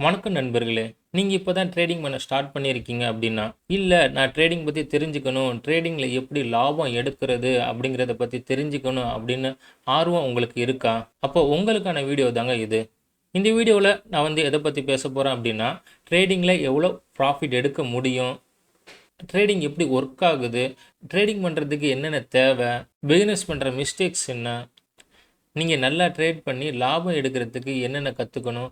வணக்கம் நண்பர்களே நீங்கள் இப்போ தான் ட்ரேடிங் பண்ண ஸ்டார்ட் பண்ணியிருக்கீங்க அப்படின்னா இல்லை நான் ட்ரேடிங் பற்றி தெரிஞ்சுக்கணும் ட்ரேடிங்கில் எப்படி லாபம் எடுக்கிறது அப்படிங்கிறத பற்றி தெரிஞ்சுக்கணும் அப்படின்னு ஆர்வம் உங்களுக்கு இருக்கா? அப்போ உங்களுக்கான வீடியோ தாங்க இது. இந்த வீடியோவில் நான் வந்து எதை பற்றி பேச போகிறேன் அப்படின்னா ட்ரேடிங்கில் எவ்வளோ ப்ராஃபிட் எடுக்க முடியும் ட்ரேடிங் எப்படி ஒர்க் ஆகுது ட்ரேடிங் பண்ணுறதுக்கு என்னென்ன தேவை பிஸ்னஸ் பண்ணுற மிஸ்டேக்ஸ் என்ன நீங்கள் நல்லா ட்ரேட் பண்ணி லாபம் எடுக்கிறதுக்கு என்னென்ன கற்றுக்கணும்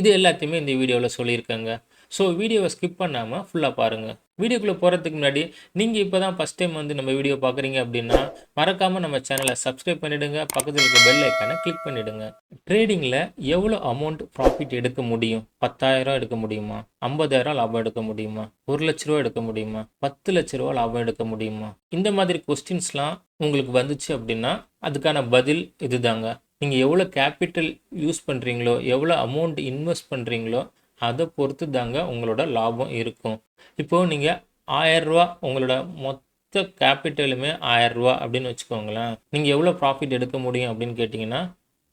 இது எல்லாத்தையுமே இந்த வீடியோவில் சொல்லியிருக்கேங்க. ஸோ வீடியோவை ஸ்கிப் பண்ணாமல் ஃபுல்லாக பாருங்கள் வீடியோக்குள்ளே போகிறதுக்கு முன்னாடி நீங்கள் இப்போ தான் ஃபஸ்ட் டைம் வந்து நம்ம வீடியோ பார்க்குறீங்க அப்படின்னா மறக்காமல் நம்ம சேனலை சப்ஸ்கிரைப் பண்ணிவிடுங்க பக்கத்தில் இருக்க பெல் ஐக்கானை கிளிக் பண்ணிவிடுங்க ட்ரேடிங்கில் எவ்வளோ அமௌண்ட் ப்ராஃபிட் எடுக்க முடியும்? பத்தாயிரம் எடுக்க முடியுமா? ஐம்பதாயிரம் லாபம் எடுக்க முடியுமா? ஒரு லட்ச ரூபா எடுக்க முடியுமா? பத்து லட்ச ரூபா லாபம் எடுக்க முடியுமா? இந்த மாதிரி கொஸ்டின்ஸ்லாம் உங்களுக்கு வந்துச்சு அப்படின்னா அதுக்கான பதில் இதுதாங்க. நீங்கள் எவ்வளோ கேபிட்டல் யூஸ் பண்ணுறீங்களோ எவ்வளோ அமௌண்ட் இன்வெஸ்ட் பண்ணுறீங்களோ அதை பொறுத்து தாங்க உங்களோட லாபம் இருக்கும். இப்போது நீங்கள் ஆயரூவா உங்களோட மொத்த கேபிட்டலுமே ஆயரூவா அப்படின்னு வச்சுக்கோங்களேன். நீங்கள் எவ்வளோ ப்ராஃபிட் எடுக்க முடியும் அப்படின்னு கேட்டிங்கன்னா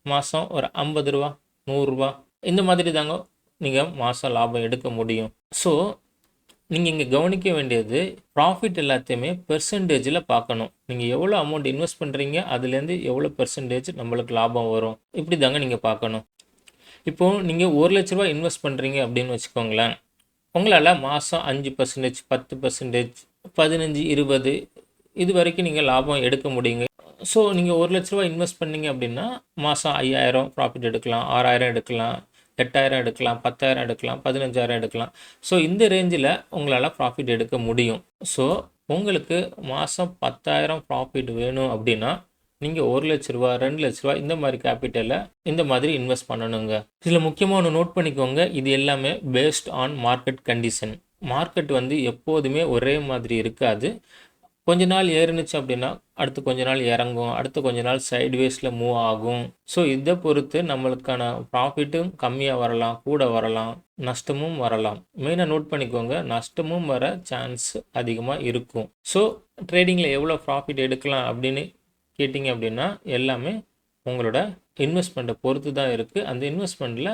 மாதம் ஒரு ஐம்பது ரூபா நூறுரூவா இந்த மாதிரி தாங்க நீங்கள் மாதம் லாபம் எடுக்க முடியும். ஸோ நீங்கள் இங்கே கவனிக்க வேண்டியது ப்ராஃபிட் எல்லாத்தையுமே பெர்சன்டேஜில் பார்க்கணும். நீங்கள் எவ்வளோ அமௌண்ட் இன்வெஸ்ட் பண்ணுறீங்க அதுலேருந்து எவ்வளோ பெர்சன்டேஜ் நம்மளுக்கு லாபம் வரும். இப்படி தாங்க நீங்கள் பார்க்கணும். இப்போது நீங்கள் ஒரு லட்ச ரூபா இன்வெஸ்ட் பண்ணுறீங்க அப்படின்னு வச்சுக்கோங்களேன். உங்களால் மாதம் அஞ்சு பர்சன்டேஜ் பத்து பர்சன்டேஜ் பதினஞ்சு இருபது இது வரைக்கும் நீங்கள் லாபம் எடுக்க முடியுங்க. ஸோ நீங்கள் ஒரு லட்ச ரூபா இன்வெஸ்ட் பண்ணீங்க அப்படின்னா மாதம் ஐயாயிரம் ப்ராஃபிட் எடுக்கலாம் ஆறாயிரம் எடுக்கலாம் எட்டாயிரம் எடுக்கலாம் பத்தாயிரம் எடுக்கலாம் பதினஞ்சாயிரம் எடுக்கலாம். ஸோ இந்த ரேஞ்சில் உங்களால் ப்ராஃபிட் எடுக்க முடியும். ஸோ உங்களுக்கு மாதம் பத்தாயிரம் ப்ராஃபிட் வேணும் அப்படின்னா நீங்கள் ஒரு லட்ச ரூபா ரெண்டு லட்ச ரூபா இந்த மாதிரி கேபிட்டலை இந்த மாதிரி இன்வெஸ்ட் பண்ணணுங்க. இதில் முக்கியமாக ஒன்று நோட் பண்ணிக்கோங்க. இது எல்லாமே based on market condition market வந்து எப்போதுமே ஒரே மாதிரி இருக்காது. கொஞ்ச நாள் ஏறுனுச்சு அப்படின்னா அடுத்து கொஞ்ச நாள் இறங்கும் அடுத்து கொஞ்ச நாள் சைட்வேஸில் மூவ் ஆகும். ஸோ இதை பொறுத்து நம்மளுக்கான ப்ராஃபிட்டும் கம்மியாக வரலாம் கூட வரலாம் நஷ்டமும் வரலாம். மெயினாக நோட் பண்ணிக்கோங்க நஷ்டமும் வர சான்ஸ் அதிகமாக இருக்கும். ஸோ ட்ரேடிங்கில் எவ்வளோ ப்ராஃபிட் எடுக்கலாம் அப்படின்னு கேட்டிங்க அப்படின்னா எல்லாமே உங்களோட இன்வெஸ்ட்மெண்ட்டை பொறுத்து தான் இருக்குது அந்த இன்வெஸ்ட்மெண்ட்டில்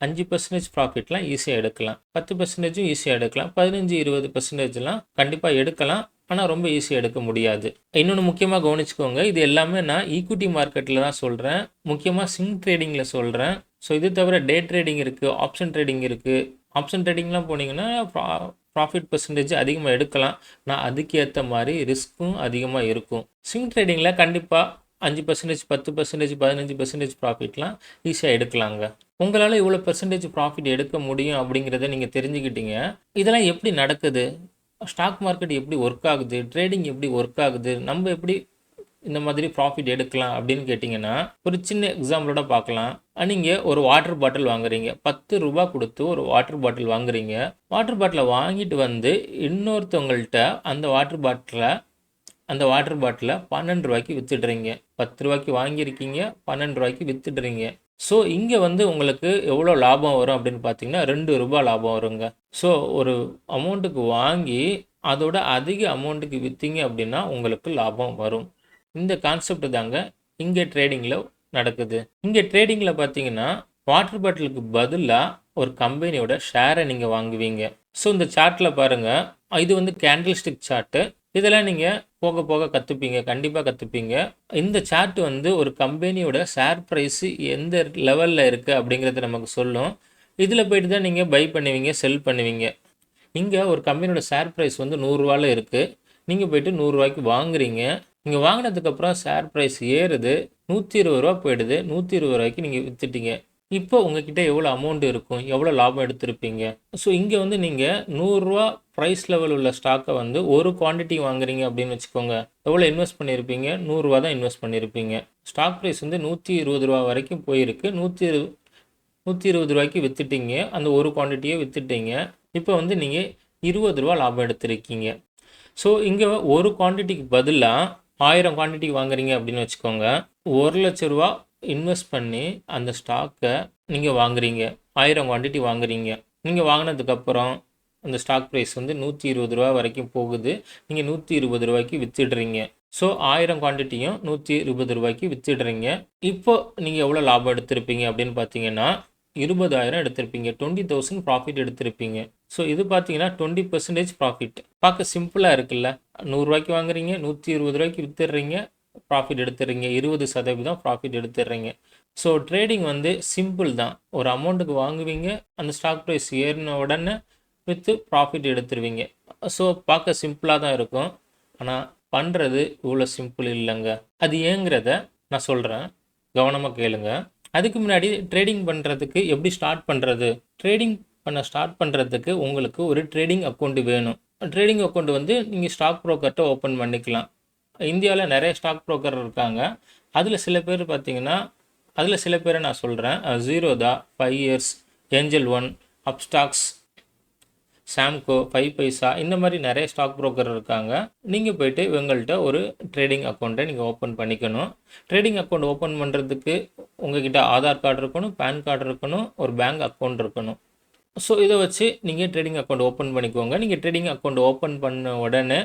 அஞ்சு பர்சன்டேஜ் ப்ராஃபிட்லாம் ஈஸியாக எடுக்கலாம். பத்து பர்சன்டேஜும் ஈஸியாக எடுக்கலாம். பதினஞ்சு இருபது பர்சன்டேஜ்லாம் கண்டிப்பாக எடுக்கலாம். ஆனால் ரொம்ப ஈஸியாக எடுக்க முடியாது. இன்னொன்று முக்கியமாக கவனிச்சுக்கோங்க இது எல்லாமே நான் ஈக்விட்டி மார்க்கெட்டில் தான் சொல்கிறேன் முக்கியமாக சிங் ட்ரேடிங்கில் சொல்கிறேன் ஸோ இது தவிர டே ட்ரேடிங் இருக்குது ஆப்ஷன் ட்ரேடிங் இருக்குது ஆப்ஷன் ட்ரேடிங்லாம் போனீங்கன்னா ப்ராஃபிட் பர்சன்டேஜ் அதிகமாக எடுக்கலாம். நான் அதுக்கேற்ற மாதிரி ரிஸ்க்கும் அதிகமாக இருக்கும். சிங் ட்ரேடிங்கில் கண்டிப்பாக அஞ்சு பர்சன்டேஜ் பத்து பர்சன்டேஜ் பதினஞ்சு பர்சன்டேஜ் ப்ராஃபிட்லாம் ஈஸியாக எடுக்கலாங்க. உங்களால் இவ்வளோ பர்சன்டேஜ் ப்ராஃபிட் எடுக்க முடியும் அப்படிங்கிறத நீங்கள் தெரிஞ்சுக்கிட்டீங்க. இதெல்லாம் எப்படி நடக்குது? ஸ்டாக் மார்க்கெட் எப்படி ஒர்க் ஆகுது ட்ரேடிங் எப்படி ஒர்க் ஆகுது நம்ம எப்படி இந்த மாதிரி ப்ராஃபிட் எடுக்கலாம் அப்படின்னு கேட்டிங்கன்னா ஒரு சின்ன எக்ஸாம்பிளோட பார்க்கலாம். நீங்கள் ஒரு வாட்டர் பாட்டில் வாங்குறீங்க. பத்து ரூபா கொடுத்து ஒரு வாட்டர் பாட்டில் வாங்குறீங்க. வாட்டர் பாட்டிலை வாங்கிட்டு வந்து இன்னொருத்தவங்கள்ட்ட அந்த வாட்டர் பாட்டிலை அந்த வாட்டர் பாட்டிலை பன்னெண்டு ரூபாய்க்கு விற்றுடுறீங்க பத்து ரூபாய்க்கு வாங்கியிருக்கீங்க பன்னெண்டு ரூபாய்க்கு விற்றுடுறீங்க ஸோ இங்கே வந்து உங்களுக்கு எவ்வளோ லாபம் வரும் அப்படின்னு பார்த்தீங்கன்னா ரெண்டு ரூபாய் லாபம் வருங்க. ஸோ ஒரு அமௌண்ட்டுக்கு வாங்கி அதோட அதிக அமௌண்ட்டுக்கு விற்றீங்க அப்படின்னா உங்களுக்கு லாபம் வரும். இந்த கான்செப்ட் தாங்க இங்கே ட்ரேடிங்கில் நடக்குது. இங்கே ட்ரேடிங்கில் பார்த்தீங்கன்னா வாட்டர் பாட்டிலுக்கு பதிலாக ஒரு கம்பெனியோட ஷேரை நீங்கள் வாங்குவீங்க. ஸோ இந்த சார்ட்டில் பாருங்கள் இது வந்து கேண்டில் ஸ்டிக் சார்ட்டு இதெல்லாம் நீங்கள் போக போக கற்றுப்பீங்க கண்டிப்பாக கற்றுப்பீங்க இந்த சார்ட் வந்து ஒரு கம்பெனியோட ஷேர் ப்ரைஸு எந்த லெவலில் இருக்குது அப்படிங்கிறத நமக்கு சொல்லும். இதில் போயிட்டு தான் நீங்கள் பை பண்ணுவீங்க செல் பண்ணுவீங்க. இங்கே ஒரு கம்பெனியோட ஷேர் ப்ரைஸ் வந்து நூறுரூவாவில் இருக்குது நீங்கள் போயிட்டு நூறுரூவாய்க்கு வாங்குறீங்க. நீங்கள் வாங்கினதுக்கப்புறம் ஷேர் ப்ரைஸ் ஏறுது. நூற்றி இருபது ரூபா போயிடுது. நூற்றி இருபது ரூபாய்க்கு நீங்கள் விற்றுட்டீங்க இப்போ உங்ககிட்ட எவ்வளோ அமௌண்ட் இருக்கும்? எவ்வளோ லாபம் எடுத்திருப்பீங்க? ஸோ இங்கே வந்து நீங்கள் நூறுரூவா ப்ரைஸ் லெவல் உள்ள ஸ்டாக்கை வந்து ஒரு குவான்டிட்டி வாங்குறீங்க அப்படின்னு வச்சுக்கோங்க. எவ்வளோ இன்வெஸ்ட் பண்ணியிருப்பீங்க நூறுரூவா தான் இன்வெஸ்ட் பண்ணியிருப்பீங்க ஸ்டாக் ப்ரைஸ் வந்து நூற்றி இருபது ரூபா வரைக்கும் போயிருக்கு. நூற்றி இரு நூற்றி இருபது ரூபாய்க்கு விற்றுட்டீங்க அந்த ஒரு குவான்டிட்டியை விற்றுட்டீங்க இப்போ வந்து நீங்கள் இருபது ரூபா லாபம் எடுத்திருக்கீங்க. ஸோ இங்கே ஒரு குவான்டிட்டிக்கு பதிலாக ஆயிரம் குவான்டிட்டி வாங்குறீங்க அப்படின்னு வச்சுக்கோங்க. ஒரு லட்ச ரூபா இன்வெஸ்ட் பண்ணி அந்த ஸ்டாக்கை நீங்கள் வாங்குறீங்க. ஆயிரம் குவான்டிட்டி வாங்குறீங்க. நீங்கள் வாங்கினதுக்கப்புறம் அந்த ஸ்டாக் ப்ரைஸ் வந்து நூற்றி இருபது ரூபா வரைக்கும் போகுது. நீங்கள் நூற்றி இருபது ரூபாய்க்கு விற்றுடுறீங்க ஸோ ஆயிரம் குவான்டிட்டியும் நூற்றி இருபது ரூபாய்க்கு விற்றுடுறீங்க இப்போ நீங்கள் எவ்வளோ லாபம் எடுத்திருப்பீங்க அப்படின்னு பார்த்தீங்கன்னா இருபதாயிரம் எடுத்திருப்பீங்க. டுவெண்ட்டி தௌசண்ட் ப்ராஃபிட் எடுத்திருப்பீங்க. ஸோ இது பார்த்தீங்கன்னா டுவெண்ட்டி பர்சன்டேஜ் ப்ராஃபிட் பார்க்க சிம்பிளாக இருக்குல்ல. நூறுரூவாய்க்கு வாங்குறீங்க நூற்றி இருபது ரூபாய்க்கு விற்றுடுறீங்க ப்ராஃபிட் எடுத்துடுறீங்க. இருபது சதவீதம் ப்ராஃபிட் எடுத்துடுறீங்க. ஸோ ட்ரேடிங் வந்து சிம்பிள் தான். ஒரு அமௌண்ட்டுக்கு வாங்குவீங்க அந்த ஸ்டாக் ப்ரைஸ் ஏறின உடனே வித்து ப்ராஃபிட் எடுத்துருவீங்க. ஸோ பார்க்க சிம்பிளாக தான் இருக்கும். ஆனால் பண்ணுறது இவ்வளோ சிம்பிள் இல்லைங்க. அது ஏங்கிறத நான் சொல்கிறேன் கவனமாக கேளுங்க. அதுக்கு முன்னாடி ட்ரேடிங் பண்ணுறதுக்கு எப்படி ஸ்டார்ட் பண்ணுறது ட்ரேடிங் பண்ண ஸ்டார்ட் பண்ணுறதுக்கு உங்களுக்கு ஒரு ட்ரேடிங் அக்கௌண்ட் வேணும். ட்ரேடிங் அக்கௌண்ட் வந்து நீங்கள் ஸ்டாக் ப்ரோக்கர்கிட்ட ஓப்பன் பண்ணிக்கலாம். இந்தியாவில் நிறைய ஸ்டாக் ப்ரோக்கர் இருக்காங்க. அதில் சில பேர் பார்த்தீங்கன்னா அதில் சில பேரை நான் சொல்கிறேன் Zerodha five years angel one Upstox Samco Five Paisa இந்த மாதிரி நிறைய ஸ்டாக் புரோக்கர் இருக்காங்க. நீங்கள் போயிட்டு இவங்கள்ட்ட ஒரு ட்ரேடிங் அக்கௌண்ட்டை நீங்கள் ஓப்பன் பண்ணிக்கணும். ட்ரேடிங் அக்கௌண்ட் ஓப்பன் பண்ணுறதுக்கு உங்ககிட்ட ஆதார் கார்டு இருக்கணும் பேன் கார்டு இருக்கணும் ஒரு பேங்க் அக்கௌண்ட் இருக்கணும். ஸோ இதை வச்சு நீங்கள் ட்ரேடிங் அக்கௌண்ட் ஓப்பன் பண்ணிக்கோங்க. நீங்கள் ட்ரேடிங் அக்கௌண்ட் ஓப்பன் பண்ண உடனே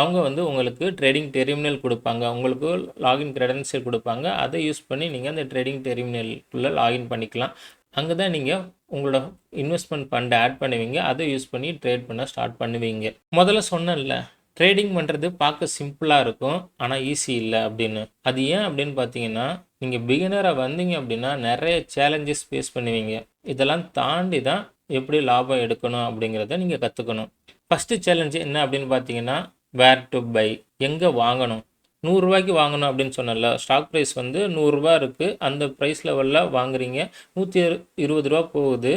அவங்க வந்து உங்களுக்கு ட்ரேடிங் டெர்மினல் கொடுப்பாங்க. உங்களுக்கு லாகின் கிரெடென்ஷியல் கொடுப்பாங்க. அதை யூஸ் பண்ணி நீங்கள் அந்த ட்ரேடிங் டெர்மினலுக்குள்ளே லாகின் பண்ணிக்கலாம். அங்கே தான் நீங்கள் உங்களோட இன்வெஸ்ட்மெண்ட் ஃபண்டை ஆட் பண்ணுவீங்க. அதை யூஸ் பண்ணி ட்ரேட் பண்ண ஸ்டார்ட் பண்ணுவீங்க. முதல்ல சொன்னேன்ல ட்ரேடிங் பண்ணுறது பார்க்க சிம்பிளாக இருக்கும் ஆனால் ஈஸி இல்லை அப்படின்னு. அது ஏன் அப்படின்னு பார்த்தீங்கன்னா நீங்கள் பிகினராக வந்தீங்க அப்படின்னா நிறைய சேலஞ்சஸ் ஃபேஸ் பண்ணுவீங்க. இதெல்லாம் தாண்டி தான் எப்படி லாபம் எடுக்கணும் அப்படிங்கிறத நீங்கள் கற்றுக்கணும் ஃபஸ்ட்டு சேலஞ்சு என்ன அப்படின்னு பார்த்தீங்கன்னா வேர் டு பை எங்கே வாங்கணும். நூறுரூவாய்க்கு வாங்கணும் அப்படின்னு சொன்னல ஸ்டாக் ப்ரைஸ் வந்து நூறுரூவா இருக்குது அந்த ப்ரைஸ் லெவலில் வாங்குறீங்க. நூற்றி இருபது ரூபா போகுது.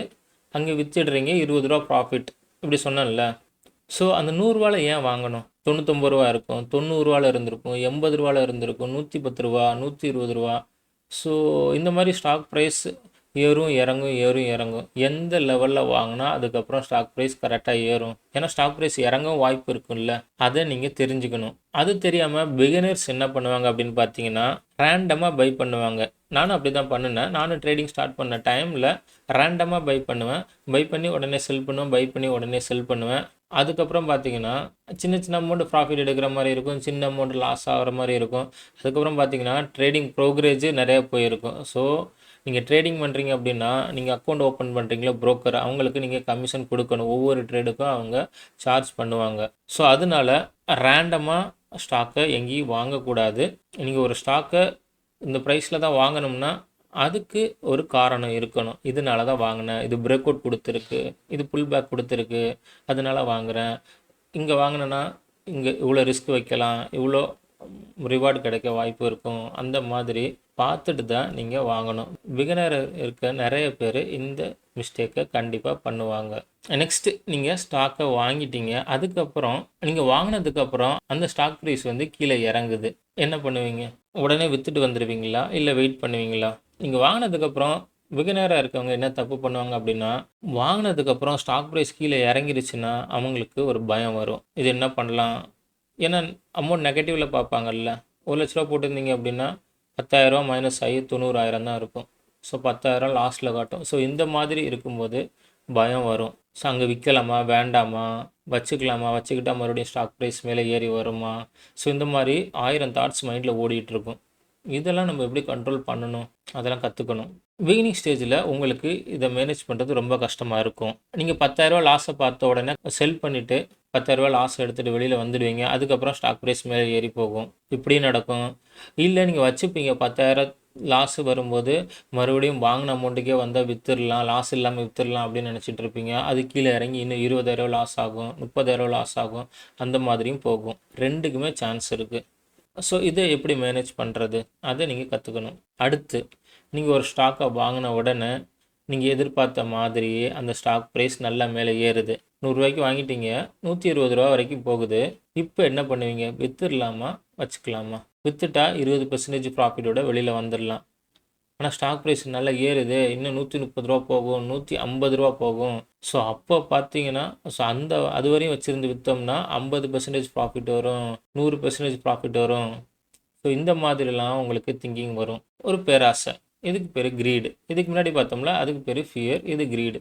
அங்கே விற்றுடுறீங்க இருபது ரூபா ப்ராஃபிட் இப்படி சொன்னேன்ல. ஸோ அந்த நூறுரூவால ஏன் வாங்கணும்? தொண்ணூத்தொம்பது ரூபா இருக்கும். தொண்ணூறுரூவால இருந்திருக்கும். எண்பது ரூபாவில் இருந்திருக்கும். நூற்றி பத்து ரூபா நூற்றி இருபது ரூபா. ஸோ இந்த மாதிரி ஸ்டாக் ப்ரைஸ் ஏறும் இறங்கும் ஏறும் இறங்கும். எந்த லெவலில் வாங்கினா அதுக்கப்புறம் ஸ்டாக் ப்ரைஸ் கரெக்டாக ஏறும். ஏன்னா ஸ்டாக் ப்ரைஸ் இறங்கவும் வாய்ப்பு இருக்கும்ல. அதை நீங்கள் தெரிஞ்சுக்கணும். அது தெரியாமல் பிகினர்ஸ் என்ன பண்ணுவாங்க அப்படின்னு பார்த்தீங்கன்னா ரேண்டமாக பை பண்ணுவாங்க. நானும் அப்படி தான் பண்ணினேன். நானும் ட்ரேடிங் ஸ்டார்ட் பண்ண டைமில் ரேண்டமாக பை பண்ணுவேன். பை பண்ணி உடனே செல் பண்ணுவேன். பை பண்ணி உடனே செல் பண்ணுவேன். அதுக்கப்புறம் பார்த்தீங்கன்னா சின்ன சின்ன அமௌண்ட் ப்ராஃபிட் எடுக்கிற மாதிரி இருக்கும். சின்ன அமௌண்ட் லாஸ் ஆகிற மாதிரி இருக்கும். அதுக்கப்புறம் பார்த்தீங்கன்னா ட்ரேடிங் ப்ரோக்ரேஜ் நிறையா போயிருக்கும். ஸோ நீங்கள் ட்ரேடிங் பண்ணுறீங்க அப்படின்னா நீங்கள் அக்கௌண்ட் ஓப்பன் பண்ணுறீங்களோ ப்ரோக்கர் அவங்களுக்கு நீங்கள் கமிஷன் கொடுக்கணும். ஒவ்வொரு ட்ரேடுக்கும் அவங்க சார்ஜ் பண்ணுவாங்க. ஸோ அதனால ரேண்டமாக ஸ்டாக்கை எங்கேயும் வாங்கக்கூடாது. நீங்கள் ஒரு ஸ்டாக்கை இந்த ப்ரைஸில் தான் வாங்கணும்னா அதுக்கு ஒரு காரணம் இருக்கணும். இதனால தான் வாங்கினேன். இது பிரேக் அவுட் கொடுத்துருக்கு. இது புல் பேக் கொடுத்துருக்கு. அதனால வாங்குகிறேன் இங்கே வாங்கினேன்னா இங்கே இவ்வளோ ரிஸ்க் வைக்கலாம். இவ்வளோ ரிவார்டு கிடைக்க வாய்ப்பு இருக்கும். அந்த மாதிரி பார்த்துட்டு தான் நீங்கள் வாங்கணும். பிகினர் இருக்க நிறைய பேர் இந்த மிஸ்டேக்கை கண்டிப்பாக பண்ணுவாங்க. நெக்ஸ்ட்டு நீங்கள் ஸ்டாக்கை வாங்கிட்டீங்க. அதுக்கப்புறம் நீங்கள் வாங்கினதுக்கப்புறம் அந்த ஸ்டாக் ப்ரைஸ் வந்து கீழே இறங்குது. என்ன பண்ணுவீங்க? உடனே விற்றுட்டு வந்துடுவீங்களா இல்லை வெயிட் பண்ணுவீங்களா? நீங்கள் வாங்கினதுக்கப்புறம் பிகினராக இருக்கவங்க என்ன தப்பு பண்ணுவாங்க அப்படின்னா வாங்கினதுக்கப்புறம் ஸ்டாக் ப்ரைஸ் கீழே இறங்கிருச்சுன்னா அவங்களுக்கு ஒரு பயம் வரும். இது என்ன பண்ணலாம்? ஏன்னா அமௌண்ட் நெகட்டிவில் பார்ப்பாங்கல்ல. ஒரு லட்ச ரூபா போட்டிருந்தீங்க அப்படின்னா பத்தாயிரரூவா மைனஸ் ஆகி தொண்ணூறாயிரம் தான் இருக்கும். ஸோ பத்தாயிரம் லாஸ்ட்டில் காட்டும். ஸோ இந்த மாதிரி இருக்கும்போது பயம் வரும். ஸோ அங்கே விற்கலாமா வேண்டாமா? வச்சுக்கலாமா? வச்சுக்கிட்டால் மறுபடியும் ஸ்டாக் ப்ரைஸ் மேலே ஏறி வருமா? ஸோ இந்த மாதிரி ஆயிரம் தாட்ஸ் மைண்டில் ஓடிட்டு இருக்கும் இதெல்லாம் நம்ம எப்படி கண்ட்ரோல் பண்ணணும்? அதெல்லாம் கற்றுக்கணும் பிகினிங் ஸ்டேஜில் உங்களுக்கு இதை மேனேஜ் பண்ணுறது ரொம்ப கஷ்டமாக இருக்கும். நீங்கள் பத்தாயிரரூவா லாஸை பார்த்த உடனே செல் பண்ணிவிட்டு பத்தாயிரரூபா லாஸ் எடுத்துகிட்டு வெளியில் வந்துடுவீங்க. அதுக்கப்புறம் ஸ்டாக் ப்ரைஸ் மேலே ஏறி போகும். இப்படி நடக்கும். இல்லை நீங்கள் வச்சுப்பீங்க. பத்தாயிரம் லாஸ் வரும்போது மறுபடியும் வாங்கின அமௌண்ட்டுக்கே வந்தால் வித்துடலாம். லாஸ் இல்லாமல் வித்துடலாம் அப்படின்னு நினச்சிட்டு இருப்பீங்க. அது கீழே இறங்கி இன்னும் இருபதாயிரம் லாஸ் ஆகும். முப்பதாயிரம் லாஸ் ஆகும். அந்த மாதிரியும் போகும். ரெண்டுக்குமே சான்ஸ் இருக்குது ஸோ இதை எப்படி மேனேஜ் பண்ணுறது அதை நீங்கள் கற்றுக்கணும் அடுத்து நீங்கள் ஒரு ஸ்டாக்கை வாங்கின உடனே நீங்கள் எதிர்பார்த்த மாதிரியே அந்த ஸ்டாக் ப்ரைஸ் நல்லா மேலே ஏறுது. நூறுரூவாய்க்கு வாங்கிட்டீங்க. நூற்றி இருபது ரூபா வரைக்கும் போகுது. இப்போ என்ன பண்ணுவீங்க? விற்றுடலாமா வச்சுக்கலாமா? விற்றுட்டா இருபது பர்சன்டேஜ் ப்ராஃபிட்டோட வெளியில் வந்துடலாம். ஆனால் ஸ்டாக் ப்ரைஸ் நல்லா ஏறுது. இன்னும் நூற்றி முப்பது ரூபா போகும். நூற்றி ஐம்பது ரூபா போகும். ஸோ அப்போ பார்த்தீங்கன்னா ஸோ அந்த அது வரையும் வச்சுருந்து விற்றோம்னா ஐம்பது பர்சன்டேஜ் ப்ராஃபிட் வரும். நூறு பர்சன்டேஜ் ப்ராஃபிட் வரும். ஸோ இந்த மாதிரிலாம் உங்களுக்கு திங்கிங் வரும். ஒரு பேராசை. இதுக்கு பேர் கிரீடு இதுக்கு முன்னாடி பார்த்தோம்ல அதுக்கு பேர் ஃபியர் இது கிரீடு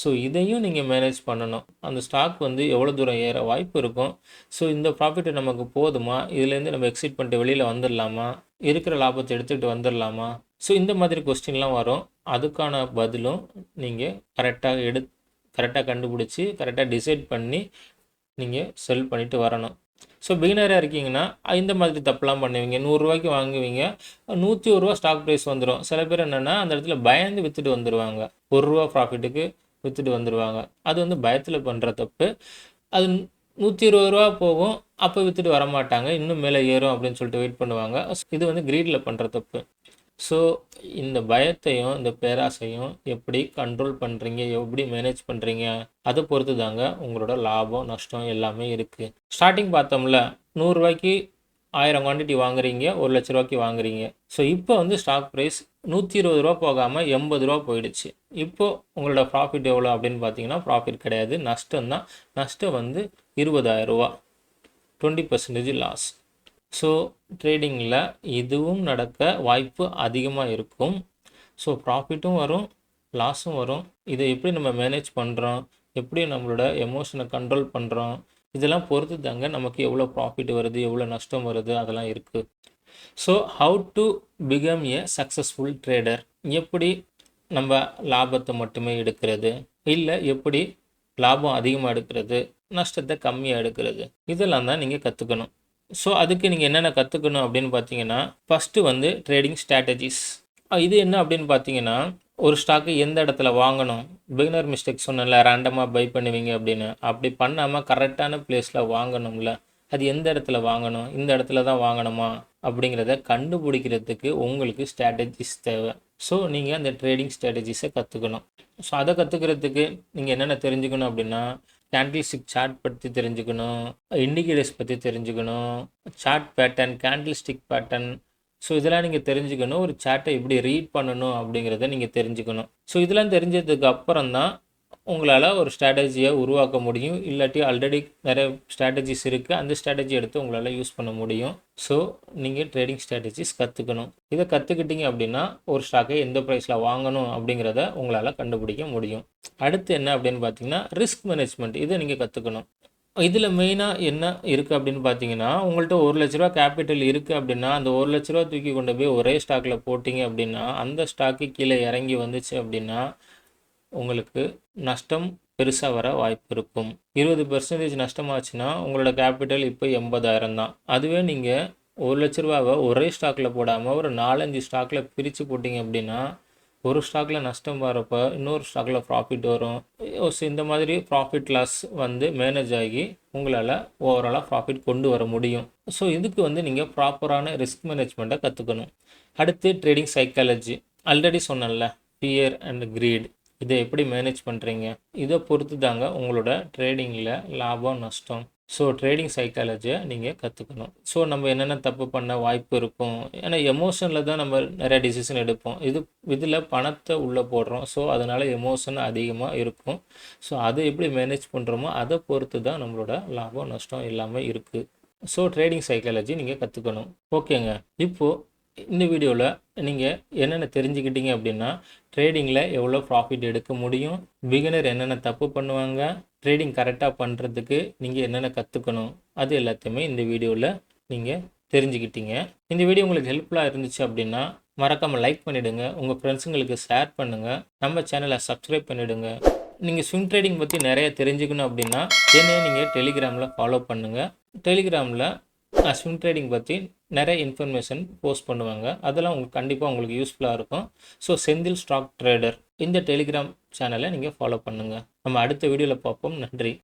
ஸோ இதையும் நீங்கள் மேனேஜ் பண்ணணும். அந்த ஸ்டாக் வந்து எவ்வளோ தூரம் ஏற வாய்ப்பு இருக்கும். ஸோ இந்த ப்ராஃபிட் நமக்கு போதுமா? இதுலேருந்து நம்ம எக்ஸிட் பண்ணிட்டு வெளியில் வந்துடலாமா இருக்கிற லாபத்தை எடுத்துக்கிட்டு வந்துடலாமா ஸோ இந்த மாதிரி கொஸ்டின்லாம் வரும். அதுக்கான பதிலும் நீங்கள் கரெக்டாக எடு கரெக்டாக கண்டுபிடிச்சி கரெக்டாக டிசைட் பண்ணி நீங்கள் செல் பண்ணிவிட்டு வரணும். ஸோ பிகினராக இருக்கீங்கன்னா இந்த மாதிரி தப்புலாம் பண்ணுவீங்க. நூறுரூவாய்க்கு வாங்குவீங்க. நூற்றி ஒரு ரூபா ஸ்டாக் ப்ரைஸ் வந்துடும் சில பேர் என்னென்னா அந்த இடத்துல பயந்து விற்றுட்டு வந்துடுவாங்க ஒரு ரூபா ப்ராஃபிட்டுக்கு விற்றுட்டு வந்துடுவாங்க அது வந்து பயத்தில் பண்ணுற தப்பு. அது நூற்றி இருபது ரூபா போகும். அப்போ விற்றுட்டு வரமாட்டாங்க. இன்னும் மேலே ஏறும் அப்படின்னு சொல்லிட்டு வெயிட் பண்ணுவாங்க. இது வந்து க்ரீடில் பண்ணுற தப்பு. ஸோ இந்த பயத்தையும் இந்த பேராசையும் எப்படி கண்ட்ரோல் பண்ணுறீங்க எப்படி மேனேஜ் பண்ணுறீங்க அதை பொறுத்து தாங்க உங்களோட லாபம் நஷ்டம் எல்லாமே இருக்குது ஸ்டார்டிங் பார்த்தோம்ல நூறுரூவாய்க்கு ஆயிரம் குவான்டிட்டி வாங்குறீங்க ஒரு லட்ச ரூபாய்க்கு வாங்குறீங்க. ஸோ இப்போ வந்து ஸ்டாக் ப்ரைஸ் நூற்றி இருபது ரூபா போகாமல் எண்பது ரூபா போயிடுச்சு. இப்போ உங்களோட ப்ராஃபிட் எவ்வளோ அப்படின்னு பார்த்தீங்கன்னா ப்ராஃபிட் கிடையாது. நஷ்டம் தான் நஷ்டம் வந்து இருபதாயிரம் ரூபா. டுவெண்ட்டி பர்சன்டேஜ் லாஸ் ஸோ ட்ரேடிங்கில் இதுவும் நடக்க வாய்ப்பு அதிகமாக இருக்கும். ஸோ ப்ராஃபிட்டும் வரும் லாஸும் வரும். இதை எப்படி நம்ம மேனேஜ் பண்ணுறோம் எப்படி நம்மளோட எமோஷனை கண்ட்ரோல் பண்ணுறோம் இதெல்லாம் பொறுத்து தாங்க நமக்கு எவ்வளோ ப்ராஃபிட் வருது எவ்வளோ நஷ்டம் வருது அதெல்லாம் இருக்குது so how to become a successful trader எப்படி நம்ம லாபத்தை மட்டுமே எடுக்கிறது? இல்லை எப்படி லாபம் அதிகமாக எடுக்கிறது? நஷ்டத்தை கம்மியாக எடுக்கிறது? இதெல்லாம் தான் நீங்கள் கற்றுக்கணும் ஸோ அதுக்கு நீங்கள் என்னென்ன கற்றுக்கணும் அப்படின்னு பார்த்தீங்கன்னா ஃபஸ்ட்டு வந்து ட்ரேடிங் ஸ்ட்ராட்டஜிஸ் இது என்ன அப்படின்னு பார்த்தீங்கன்னா ஒரு ஸ்டாக்கு எந்த இடத்துல வாங்கணும்? பிகினர் மிஸ்டேக் சொன்னல ரேண்டமாக பை பண்ணுவீங்க அப்படின்னு. அப்படி பண்ணாமல் கரெக்டான பிளேஸில் வாங்கணும்ல அது எந்த இடத்துல வாங்கணும்? இந்த இடத்துல தான் வாங்கணுமா? அப்படிங்கிறத கண்டுபிடிக்கிறதுக்கு உங்களுக்கு ஸ்ட்ராட்டஜிஸ் தேவை. ஸோ நீங்கள் அந்த ட்ரேடிங் ஸ்ட்ராட்டஜிஸை கற்றுக்கணும் ஸோ அதை கற்றுக்கிறதுக்கு நீங்கள் என்னென்ன தெரிஞ்சுக்கணும் அப்படின்னா கேண்டில்ஸ்டிக் சார்ட் பற்றி தெரிஞ்சுக்கணும் இண்டிகேட்டர்ஸ் பற்றி தெரிஞ்சுக்கணும் chart pattern candlestick pattern so இதெல்லாம் நீங்கள் தெரிஞ்சுக்கணும் ஒரு சார்ட்டை எப்படி ரீட் பண்ணணும் அப்படிங்கிறத நீங்கள் தெரிஞ்சுக்கணும். ஸோ இதெல்லாம் தெரிஞ்சதுக்கு அப்புறம் தான் உங்களால் ஒரு ஸ்ட்ராட்டஜியை உருவாக்க முடியும். இல்லாட்டி ஆல்ரெடி நிறைய ஸ்ட்ராட்டஜிஸ் இருக்குது அந்த ஸ்ட்ராட்டஜி எடுத்து உங்களால் யூஸ் பண்ண முடியும். ஸோ நீங்கள் ட்ரேடிங் ஸ்ட்ராட்டஜிஸ் கற்றுக்கணும் இதை கற்றுக்கிட்டீங்க அப்படின்னா ஒரு ஸ்டாக்கை எந்த ப்ரைஸில் வாங்கணும் அப்படிங்கிறத உங்களால் கண்டுபிடிக்க முடியும். அடுத்து என்ன அப்படின்னு பார்த்தீங்கன்னா ரிஸ்க் மேனேஜ்மெண்ட் இதை நீங்கள் கற்றுக்கணும் இதில் மெயினாக என்ன இருக்குது அப்படின்னு பார்த்தீங்கன்னா உங்கள்கிட்ட ஒரு லட்ச ரூபா கேபிட்டல் இருக்குது அப்படின்னா அந்த ஒரு லட்ச ரூபா தூக்கி கொண்டு போய் ஒரே ஸ்டாக்கில் போட்டிங்க அப்படின்னா அந்த ஸ்டாக்கு கீழே இறங்கி வந்துச்சு அப்படின்னா உங்களுக்கு நஷ்டம் பெருசாக வர வாய்ப்பு இருக்கும். இருபது பெர்சன்டேஜ் நஷ்டமாச்சுன்னா உங்களோட கேபிட்டல் இப்போ எண்பதாயிரம் தான். அதுவே நீங்கள் ஒரு லட்ச ரூபாவை ஒரே ஸ்டாக்கில் போடாமல் ஒரு நாலஞ்சு ஸ்டாக்கில் பிரித்து போட்டிங்க அப்படின்னா ஒரு ஸ்டாக்கில் நஷ்டம் வரப்போ இன்னொரு ஸ்டாக்கில் ப்ராஃபிட் வரும். ஸோ இந்த மாதிரி ப்ராஃபிட் லாஸ் வந்து மேனேஜ் ஆகி உங்களால் ஓவராலாக ப்ராஃபிட் கொண்டு வர முடியும். ஸோ இதுக்கு வந்து நீங்கள் ப்ராப்பரான ரிஸ்க் மேனேஜ்மெண்ட்டை கற்றுக்கணும் அடுத்து ட்ரேடிங் சைக்காலஜி ஆல்ரெடி சொன்னேன்ல ஃபியர் அண்ட் க்ரீட் இதை எப்படி மேனேஜ் பண்ணுறீங்க இதை பொறுத்து தாங்க உங்களோட ட்ரேடிங்கில் லாபம் நஷ்டம். ஸோ ட்ரேடிங் சைக்காலஜியை நீங்கள் கற்றுக்கணும் ஸோ நம்ம என்னென்ன தப்பு பண்ண வாய்ப்பு இருக்கும்? ஏன்னா எமோஷனில் தான் நம்ம நிறைய டிசிஷன் எடுப்போம். இது இதில் பணத்தை உள்ளே போடுறோம். ஸோ அதனால் எமோஷன் அதிகமாக இருக்கும். ஸோ அதை எப்படி மேனேஜ் பண்ணுறோமோ அதை பொறுத்து தான் நம்மளோட லாபம் நஷ்டம் எல்லாமே இருக்குது ஸோ ட்ரேடிங் சைக்காலஜி நீங்கள் கற்றுக்கணும் ஓகேங்க இப்போது இந்த வீடியோவில் நீங்கள் என்னென்ன தெரிஞ்சுக்கிட்டீங்க அப்படின்னா ட்ரேடிங்கில் எவ்வளோ ப்ராஃபிட் எடுக்க முடியும்? பிகினர் என்னென்ன தப்பு பண்ணுவாங்க? ட்ரேடிங் கரெக்டாக பண்ணுறதுக்கு நீங்கள் என்னென்ன கற்றுக்கணும் அது எல்லாத்தையுமே இந்த வீடியோவில் நீங்கள் தெரிஞ்சுக்கிட்டீங்க. இந்த வீடியோ உங்களுக்கு ஹெல்ப்ஃபுல்லாக இருந்துச்சு அப்படின்னா மறக்காமல் லைக் பண்ணிவிடுங்க உங்கள் ஃப்ரெண்ட்ஸுங்களுக்கு ஷேர் பண்ணுங்கள் நம்ம சேனலை சப்ஸ்கிரைப் பண்ணிவிடுங்க நீங்கள் ஸ்விங் ட்ரேடிங் பற்றி நிறைய தெரிஞ்சுக்கணும் அப்படின்னா என்னையே நீங்கள் டெலிகிராமில் ஃபாலோ பண்ணுங்கள் டெலிகிராமில் நான் ஸ்விங் ட்ரேடிங் பற்றி நிறைய இன்ஃபர்மேஷன் போஸ்ட் பண்ணுவாங்க. அதெல்லாம் உங்களுக்கு கண்டிப்பாக உங்களுக்கு யூஸ்ஃபுல்லாக இருக்கும். ஸோ செந்தில் ஸ்டாக் ட்ரேடர் இந்த டெலிகிராம் சேனலை நீங்கள் ஃபாலோ பண்ணுங்கள் நம்ம அடுத்த வீடியோவில் பார்ப்போம். நன்றி.